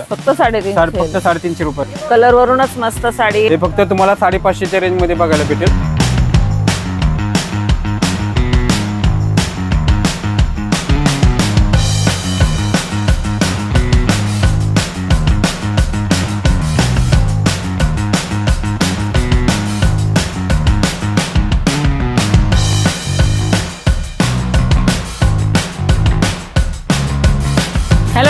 फक्त साडेतीनशे साडे फक्त साडेतीनशे रुपये. कलर वरूनच मस्त साडी. हे फक्त तुम्हाला साडेपाचशेच्या रेंजमध्ये बघायला भेटेल.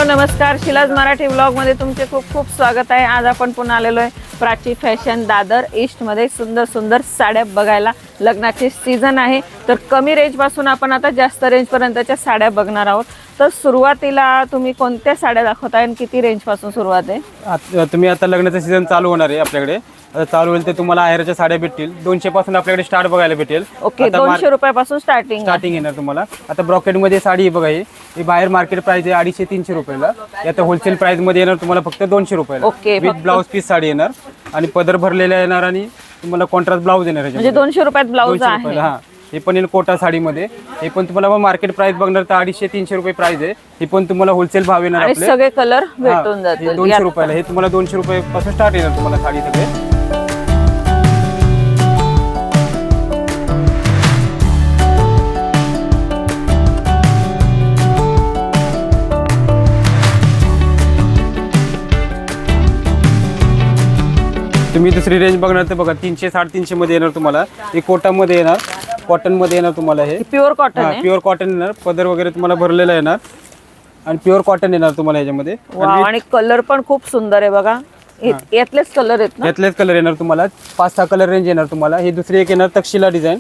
नमस्कार. शिलाज मराठी ब्लॉगमध्ये तुमचे खूप खूप स्वागत आहे. आज आपण पुन्हा आलेलो आहे प्राची फॅशन दादर ईस्टमध्ये सुंदर सुंदर साड्या बघायला लग्नाचे सीझन आहे. तर कमी रेंजपासून आपण आता जास्त रेंजपर्यंतच्या साड्या बघणार आहोत. तर सुरुवातीला तुम्ही कोणत्या साड्या दाखवताय आणि किती रेंजपासून सुरुवात आहे? तुम्ही आता लग्नाचं सीझन चालू होणार आहे आपल्याकडे. आता चालू होईल ते तुम्हाला आहेरच्या साड्या भेटतील. दोनशे पासून आपल्याकडे स्टार्ट बघायला भेटेल. ओके आता मार- दोनशे रुपयापासून स्टार्टिंग स्टार्टिंग येणार तुम्हाला. आता ब्रॉकेटमध्ये साडी आहे बघा ही. ही बाहेर मार्केट प्राइस आहे अडीचशे तीनशे रुपयाला. ही आता होलसेल प्राइसमध्ये येणार तुम्हाला फक्त दोनशे रुपयाला. ओके, विथ फक्त- ब्लाऊज पीस साडी येणार. आणि पदर भरलेला येणार आणि तुम्हाला कॉन्ट्रास्ट ब्लाऊज येणार म्हणजे. दोनशे रुपयात ब्लाऊज दोनशे आहे. रुपयाला हा. हे पण येईल कोटा साडीमध्ये. हे पण तुम्हाला मार्केट प्राइस बघणार तर अडीचशे तीनशे रुपये प्राइस आहे. हे पण तुम्हाला होलसेल भाव येणार आणि आपले. सगळे कलर हा, भेटून हे जातील दोनशे रुपयाला. हे तुम्हाला दोनशे रुपये पासून स्टार्ट येणार तुम्हाला साडी सगळे. तुम्ही दुसरी रेंज बघणार तर बघा तीनशे साडेतीनशे मध्ये येणार तुम्हाला. हे कोटामध्ये येणार कॉटनमध्ये येणार तुम्हाला हे. प्युअर कॉटन हा आहे. प्युअर कॉटन येणार. पदर वगैरे तुम्हाला भरलेला येणार. आणि प्युअर कॉटन येणार तुम्हाला ह्याच्यामध्ये वाव आणि कलर पण खूप सुंदर आहे बघा. यात- यातलेच कलर आहेत ना? यातलेच कलर येणार तुम्हाला. पाच सहा कलर रेंज येणार तुम्हाला. हे दुसरी एक येणार तक्षिला डिझाईन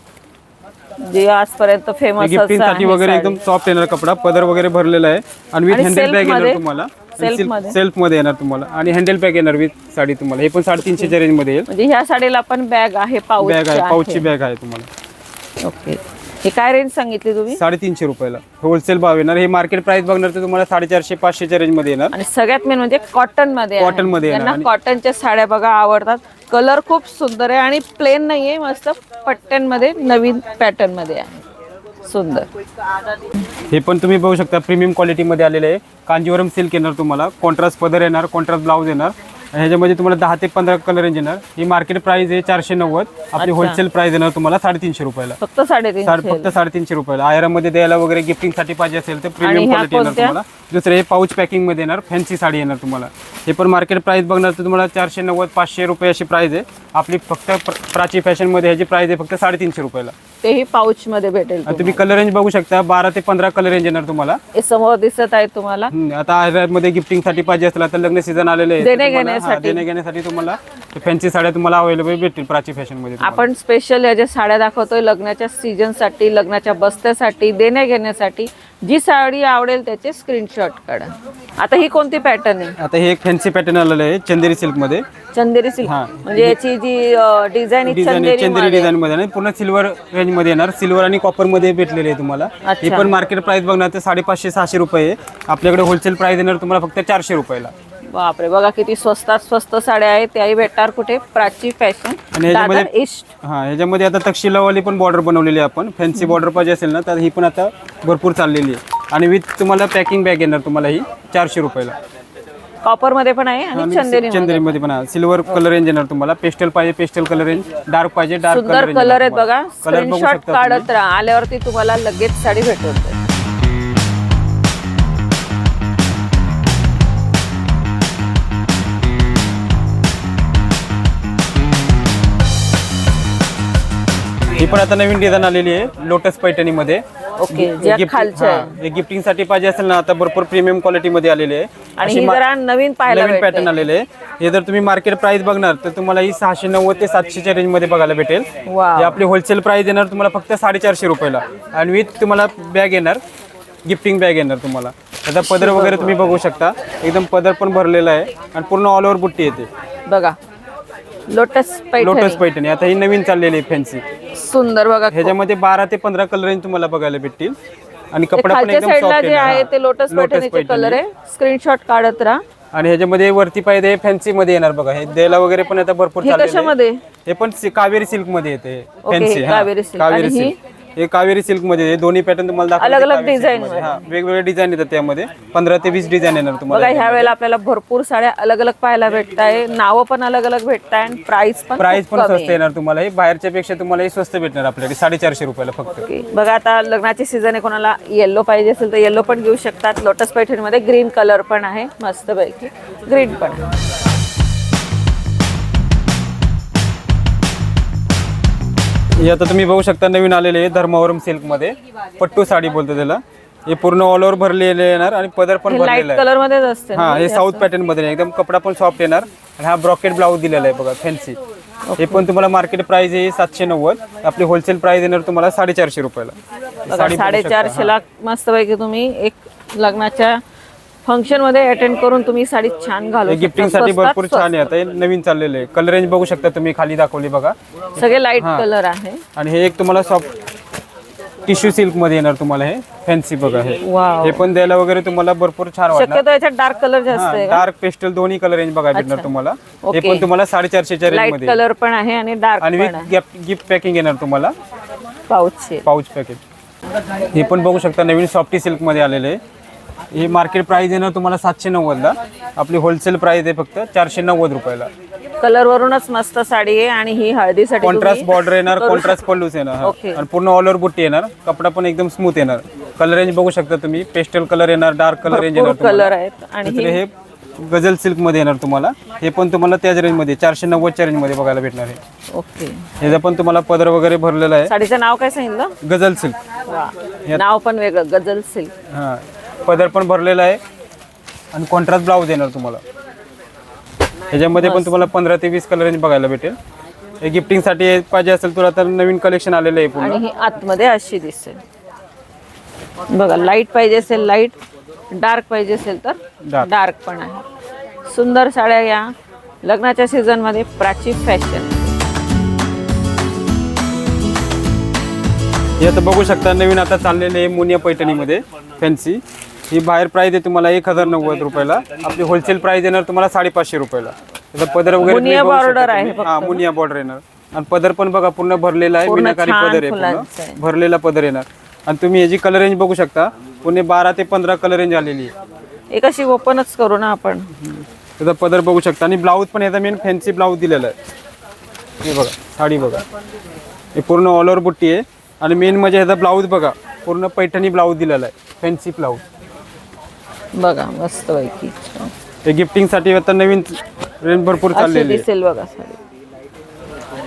जे आजपर्यंत फेमस गिफ्टिंगसाठी वगैरे एकदम सॉफ्ट येणार कपडा. पदर वगैरे भरलेला आहे. आणि विथ आणि हँडल बॅग? येणार तुम्हाला. सेल्फमध्ये. येणार तुम्हाला. आणि हँडल बॅग येणार विथ साडी तुम्हाला. हे पण साडेतीनशेच्या रेंजमध्ये येईल. म्हणजे ह्या साडीला पण बॅग आहे पाऊच बॅग आहे पाऊचची बॅग आहे तुम्हाला. ओके हे काय रेंज सांगितली तुम्ही? साडेतीनशे रुपयाला. होलसेल भाव येणार. हे मार्केट प्राइस बघणार तर तुम्हाला साडेचारशे पाचशेच्या रेंजमध्ये येणार. आणि सगळ्यात मेन म्हणजे कॉटनमध्ये. Cotton मध्ये येणार. कॉटनच्या साड्या बघा आवडतात. कलर खूप सुंदर आहे आणि प्लेन नाहीये मस्त पट्ट्यांमध्ये नवीन पॅटर्नमध्ये आहे. सुंदर. हे पण तुम्ही बघू शकता प्रीमियम क्वालिटीमध्ये आलेले आहे. कांजीवरम सिल्क येणार तुम्हाला. कॉन्ट्रास्ट पदर येणार कॉन्ट्रास्ट ब्लाऊज येणार. आणि ह्याच्यामध्ये तुम्हाला दहा ते पंधरा कलर रेंज येणार. ही मार्केट प्राइस आहे चारशे नव्वद. आपली होलसेल प्राइस येणार तुम्हाला साडेतीनशे रुपयाला. फक्त साडेतीनशे. साडे फक्त साडेतीनशे रुपयाला. आयरामध्ये द्यायला वगैरे गिफ्टिंगसाठी पाहिजे असेल तर प्रीमियम ह्या क्वालिटी येणार कोणत्या? तुम्हाला. दुसरे हे पाऊच पॅकिंगमध्ये येणार. फॅन्सी साडी येणार तुम्हाला. हे पण मार्केट प्राइस बघणार तर तुम्हाला चारशे नव्वद पाचशे रुपये अशी प्राइस आहे. आपली फक्त प्र- प्राची फॅशनमध्ये ह्याची प्राइस आहे फक्त साडेतीनशे रुपयाला. तेही पाऊच मध्ये भेटेल आणि तुम्ही कलर रेंज बघू शकता. बारा ते पंधरा कलर रेंज येणार तुम्हाला. हे समोर दिसत आहे तुम्हाला. हम्म, आता मध्ये गिफ्टिंगसाठी पाहिजे असेल आता लग्न सीझन आलेले तर देणे घेण्यासाठी. देणे घेण्यासाठी तुम्हाला फॅन्सी साड्या तुम्हाला अवेलेबल भेटतील प्राची फॅशनमध्ये तुम्हाला. आपण स्पेशल या ज्या साड्या दाखवतोय लग्नाच्या सीजनसाठी लग्नाच्या बस्त्यासाठी देण्या घेण्यासाठी जी साडी आवडेल त्याचे स्क्रीनशॉट काढा. आता ही कोणती पॅटर्न आहे? आता हे एक फॅन्सी पॅटर्न आलेलं आहे चंदेरी सिल्कमध्ये. चंदेरी सिल्क हा. म्हणजे याची जी design design Chanderi Chanderi design मध्ये. आणि पूर्ण सिल्वर रेंजमध्ये येणार. सिल्वर आणि कॉपरमध्ये भेटलेले आहे तुम्हाला. अच्छा. हे पण मार्केट प्राइस बघणार तर साडेपाचशे सहाशे रुपये आहे. आपल्याकडे होलसेल प्राइस येणार तुम्हाला फक्त चारशे रुपयाला. बापरे बघा किती स्वस्तात स्वस्त साड्या आहेत त्याही भेटणार कुठे? प्राची फॅशन. आणि ह्याच्यामध्ये- ईस्ट. हा ह्याच्यामध्ये आता तक्षशिलावाली पण बॉर्डर बनवलेली आहे आपण. फॅन्सी बॉर्डर पाहिजे असेल ना तर ही पण आता भरपूर चाललेली आहे. आणि विथ तुम्हाला पॅकिंग बॅग येणार तुम्हाला ही चारशे रुपयाला. कॉपरमध्ये पण आहे आणि चंदेरी चंदेरीमध्ये पण सिल्वर कलर रेंज येणार तुम्हाला. पेस्टल पाहिजे पेस्टल कलर रेंज डार्क पाहिजे डार्क सुंदर कलर आहेत बघा. कलर बघू स्क्रीनशॉट शकता काढत राहा. आल्यावरती तुम्हाला लगेच साडी भेटून जाईल. पण आता नवीन डिझाईन आलेली आहे लोटस पैठणीमध्ये. ओके ज्या खालच्या आहे. गिफ्टिंगसाठी पाहिजे असेल ना आता भरपूर प्रीमियम क्वालिटी मध्ये आलेले आहे. आणि अशी ही मा- जरा नवीन पाहायला नवीन भेटते. पॅटर्न आलेले आहे. हे जर तुम्ही मार्केट प्राइस बघणार तर तुम्हाला ही सहाशे नव्वद ते सातशेच्या रेंजमध्ये बघायला भेटेल. वाव. जे आपली होलसेल प्राइस येणार तुम्हाला फक्त साडेचारशे रुपयाला. आणि विथ तुम्हाला बॅग येणार गिफ्टिंग बॅग येणार तुम्हाला. त्याचा पदर वगैरे तुम्ही बघू शकता. एकदम पदर पण भरलेला आहे आणि पूर्ण ऑल ओव्हर बुट्टी येते. बघा. लोटस पैठणी. लोटस पैठणी. आता ही नवीन चाललेली आहे फॅन्सी सुंदर बघा. ह्याच्यामध्ये बारा ते पंधरा कलर रेंज तुम्हाला बघायला भेटतील. आणि कपडा पण खालच्या एकदम साईडला जे आहे ते लोटस पैठणीचे कलर आहे. स्क्रीनशॉट काढत राहा. आणि ह्याच्यामध्ये वरती पाहिजे फॅन्सी मध्ये येणार बघा. हे द्यायला वगैरे पण आता भरपूर हे चाललेलं आहे. कशामध्ये? हे पण सि- कावेरी सिल्कमध्ये येते. Okay fancy Kaveri silk Kaveri आणि ही? सिल्क हे कावेरी सिल्कमध्ये आहे. दोन्ही पॅटर्न तुम्हाला silk मध्ये. हा वेगवेगळे डिझाईन येतात त्यामध्ये. पंधरा ते वीस डिझाईन येणार बघा तुम्हाला ह्या वेळेला आपल्याला भरपूर साड्या अलग अलग पाहायला भेटत आहे नावं पण अलग अलग भेटत आहे प्राइस पण प्राइस पण स्वस्त येणार तुम्हाला. हे बाहेरच्या पेक्षा तुम्हाला हे स्वस्त भेटणार आपल्याकडे. साडेचारशे रुपयाला फक्त. बघा आता लग्नाची सीझन आहे. कोणाला येल्लो पाहिजे असेल तर येल्लो पण घेऊ शकतात. लोटस पैठणीमध्ये ग्रीन कलर पण आहे. मस्तपैकी. ग्रीन पण. हे आता तुम्ही बघू शकता नवीन आलेले आहे धर्मावरम सिल्कमध्ये पट्टू साडी बोलतो त्याला. हे पूर्ण ऑल ओव्हर भरलेले येणार आणि पदर पण हे लाइट भरलेला आहे. कलर मध्येच असते ना? हा हे साऊथ पॅटर्नमध्ये. एकदम कपडा पण सॉफ्ट येणार. आणि हा ब्रॉकेट ब्लाऊज दिलेला आहे बघा फॅन्सी हे पण तुम्हाला मार्केट प्राइस आहे सातशे नव्वद. आपली होलसेल प्राइस येणार तुम्हाला साडेचारशे रुपयाला. बघा साडी बघू शकता. साडेचारशे ला मस्तपैकी तुम्ही एक लग्नाच्या फंक्शनमध्ये अटेंड करून तुम्ही साडी छान घालू शकता. गिफ्टिंगसाठी भरपूर छान आहे आता नवीन चाललेलं आहे. कलर रेंज बघू शकता तुम्ही खाली दाखवली बघा. सगळे लाइट कलर आहे. आणि हे एक तुम्हाला सॉफ्ट टिश्यू सिल्कमध्ये येणार तुम्हाला हे. फॅन्सी बघा हे. हे पण द्यायला वगैरे तुम्हाला भरपूर छान वाटणार. याच्यात डार्क कलर जास्त आहे डार्क पेस्टल दोन्ही कलर रेंज बघा भेटणार तुम्हाला. हे. पण तुम्हाला साडेचारशेच्या रेंजमध्ये कलर पण आहे आणि डार्क आणि विथ गिफ्ट पॅकिंग येणार तुम्हाला. पाऊच पाऊच पॅकेट हे पण बघू शकता नवीन सॉफ्टी सिल्कमध्ये आलेले आहे. हे मार्केट प्राइस येणार तुम्हाला सातशे नव्वदला आपली होलसेल प्राइस आहे फक्त चारशे नव्वद रुपयाला. कलर वरूनच मस्त साडी आहे आणि ही हळदीसाठी कॉन्ट्रास्ट बॉर्डर येणार कॉन्ट्रास्ट पल्लूस येणार हा. ओके. आणि पूर्ण ऑल ओव्हर बुट्टी येणार कपडा पण एकदम स्मूथ येणार. कलर रेंज बघू शकता तुम्ही पेस्टल कलर येणार डार्क कलर रेंज येणार तुम्हाला. कलर आहेत आणि दुसरे हे गझल सिल्कमध्ये येणार तुम्हाला. हे पण तुम्हाला त्याच रेंजमध्ये चारशे नव्वदच्या रेंजमध्ये बघायला भेटणार आहे ओके ह्याचा पण तुम्हाला पदर वगैरे भरलेला आहे. साडीचं नाव काय सांगितलं? गझल सिल्क वा. नाव पण वेगळं गजल सिल्क हां. पदर पण भरलेला आहे. आणि कॉन्ट्रास्ट ब्लाऊज येणार तुम्हाला. ह्याच्यामध्ये पण तुम्हाला पंधरा ते वीस कलर बघायला भेटेल. हे गिफ्टिंगसाठी पाहिजे असेल तुला तर नवीन कलेक्शन आलेलं आहे पूर्ण. आणि ही आतमध्ये अशी दिसेल. बघा लाइट पाहिजे असेल लाइट डार्क पाहिजे असेल तर Dark. डार्क पण आहे. सुंदर साड्या या. लग्नाच्या सीझनमध्ये प्राची फॅशन हे आता बघू शकता नवीन आता चाललेले आहे मुनिया पैठणीमध्ये फॅन्सी ही बाहेर प्राइस आहे तुम्हाला एक हजार नव्वद रुपयाला. आपली होलसेल प्राइस येणार तुम्हाला साडेपाचशे रुपयाला. त्याचा पदर वगैरे तुम्ही मुनिया बघू शकता border तुम्ही. आहे हा मुनिया बॉर्डर येणार. आणि पदर पण बघा पूर्ण भरलेला आहे छान पदर आहे. पूर्ण. भरलेला पदर येणार. आणि तुम्ही याची कलर रेंज बघू शकता. पुणे बारा ते पंधरा कलर रेंज आलेली आहे. एक अशी ओपनच करू ना आपण. त्याचा पदर बघू शकता. आणि ब्लाऊज पण याचा मेन फॅन्सी ब्लाऊज दिलेला आहे. हे बघा साडी बघा. हे पूर्ण ऑल ओव्हर बुट्टी आहे. आणि मेन म्हणजे ह्याचा ब्लाऊज बघा पूर्ण पैठणी ब्लाऊज दिलेला आहे. फॅन्सी ब्लाऊज बघा मस्त पैकी हे गिफ्टिंगसाठी आता नवीन रेंज भरपूर अशी चाललेली आहे दिसेल बघा साडी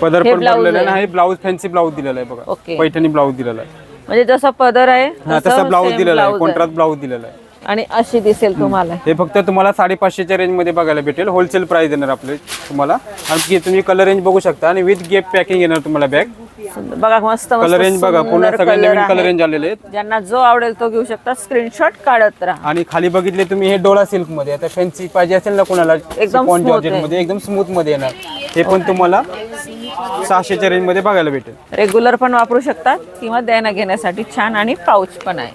पदर हे पण blouse भरलेला आहे. आहे. ब्लाऊज फॅन्सी ब्लाऊज दिलेला आहे बघा. ओके. पैठणी ब्लाऊज दिलेला आहे. म्हणजे जसा पदर आहे हा तसं तसा ब्लाऊज same दिलेला आहे blouse कॉन्ट्रास्ट ब्लाऊज दिलेला आहे. आणि अशी दिसेल तुम्हाला. हे फक्त तुम्हाला साडेपाचशेच्या रेंजमध्ये बघायला भेटेल. होलसेल प्राइस देणार आपले तुम्हाला. आणखी तुम्ही कलर रेंज बघू शकता आणि विथ गिफ्ट पॅकिंग येणार तुम्हाला बॅग. बघा मस्त कलर रेंज बघा सगळे नवीन कलर. रेंज आलेले आहेत. ज्यांना जो आवडेल तो घेऊ शकता. स्क्रीनशॉट काढत राहा. आणि खाली बघितले तुम्ही हे डोळा सिल्कमध्ये. आता फॅन्सी पाहिजे असेल ना कोणाला एकदम जॉर्जेट. मध्ये एकदम स्मूथमध्ये येणार. हे पण तुम्हाला सहाशेच्या रेंजमध्ये बघायला भेटेल. रेग्युलर पण वापरू शकतात किंवा देणं घेण्यासाठी छान आणि पाऊच पण आहे.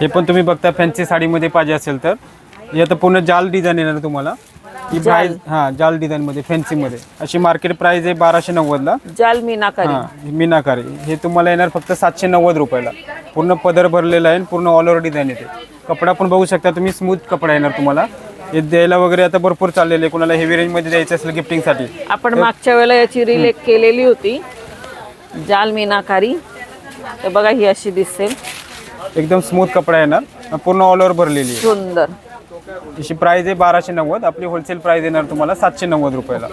हे पण तुम्ही बघता फॅन्सी साडीमध्ये पाहिजे असेल तर. हे आता पूर्ण जाल डिझाईन येणार तुम्हाला. ही प्राइस हा जाल डिझाईन मध्ये फॅन्सी मध्ये. अशी मार्केट प्राइस आहे बाराशे नव्वदला. जाल मीनाकारी. हा हे मीनाकारी. हे तुम्हाला येणार फक्त सातशे नव्वद रुपयाला. पूर्ण पदर भरलेला आहे आणि पूर्ण ऑल ओव्हर डिझाईन येते. कपडा पण बघू शकता तुम्ही स्मूथ कपडा येणार तुम्हाला. हे द्यायला वगैरे आता भरपूर चाललेले आहे. कोणाला हेवी रेंजमध्ये द्यायचं असेल गिफ्टिंगसाठी आपण मागच्या वेळेला याची रील एक केलेली होती. जाल मीनाकारी. तर बघा ही अशी दिसेल. एकदम स्मूथ कपडा येणार. पूर्ण ऑल ओव्हर भरलेली आहे. सुंदर. अशी प्राइस आहे बाराशे नव्वद. आपली होलसेल प्राइस येणार तुम्हाला सातशे नव्वद रुपयाला.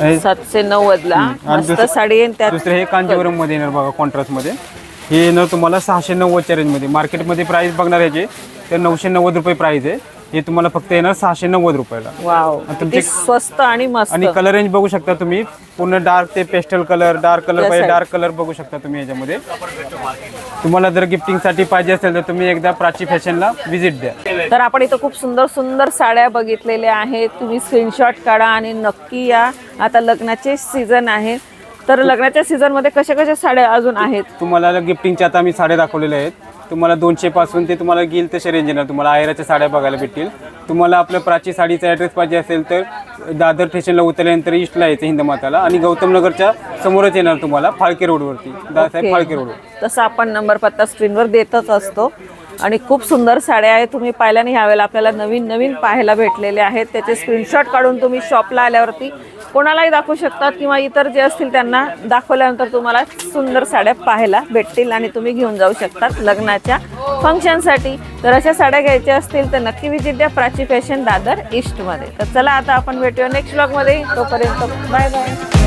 हे सातशे नव्वद ला आणि मस्त दुसरं- साडी आहे त्यात. दुसरे हे कांजीवरममध्ये येणार बघा कॉन्ट्रास्टमध्ये हे येणार तुम्हाला सहाशे नव्वदच्या रेंजमध्ये मार्केटमध्ये प्राइस बघणार ह्याचे तर नऊशे नव्वद रुपये प्राइस आहे. हे तुम्हाला फक्त येणार सहाशे नव्वद रुपयाला. वाव. तुमचे- किती स्वस्त आणि मस्त. आणि कलर रेंज बघू शकता तुम्ही. पूर्ण डार्क ते पेस्टल कलर डार्क कलर पाहिजे. डार्क कलर बघू शकता तुम्ही याच्यामध्ये. तुम्हाला जर गिफ्टिंगसाठी पाहिजे असेल तर तुम्ही एकदा प्राची फॅशनला व्हिजिट द्या. तर आपण इथं खूप सुंदर सुंदर साड्या बघितलेल्या आहेत. तुम्ही स्क्रीनशॉट काढा आणि नक्की या. आता लग्नाचे सीझन आहे. तर लग्नाच्या सीझनमध्ये कशा कशा साड्या अजून आहेत? तुम्हाला गिफ्टिंगच्या आता मी साड्या दाखवलेल्या आहेत. तुम्हाला दोनशे पासून ते तुम्हाला गेल रेंज येणार तुम्हाला आहेराच्या साड्या बघायला भेटतील. तुम्हाला आपल्या प्राची साडीचा ॲड्रेस पाहिजे असेल तर दादर स्टेशनला उतरल्यानंतर ईस्टला यायचं हिंदमाताला आणि गौतम नगरच्या समोरच येणार तुम्हाला फाळके रोडवरती दादासाहेब फाळके रोडवर तसं आपण नंबर पत्ता स्क्रीनवर देतच असतो. आणि खूप सुंदर साड्या आहेत तुम्ही पाहिल्याने ह्यावेळेला आपल्याला नवीन नवीन पाहायला भेटलेले आहेत. त्याचे स्क्रीनशॉट काढून तुम्ही शॉपला आल्यावरती कोणालाही दाखवू शकतात किंवा इतर जे असतील त्यांना दाखवल्यानंतर तुम्हाला सुंदर साड्या पाहायला भेटतील आणि तुम्ही घेऊन जाऊ शकतात लग्नाच्या फंक्शनसाठी. तर अशा साड्या घ्यायच्या असतील तर नक्की विजिट द्या प्राची फॅशन दादर ईस्टमध्ये तर चला आता आपण भेटूया नेक्स्ट ब्लॉगमध्ये तोपर्यंत बाय बाय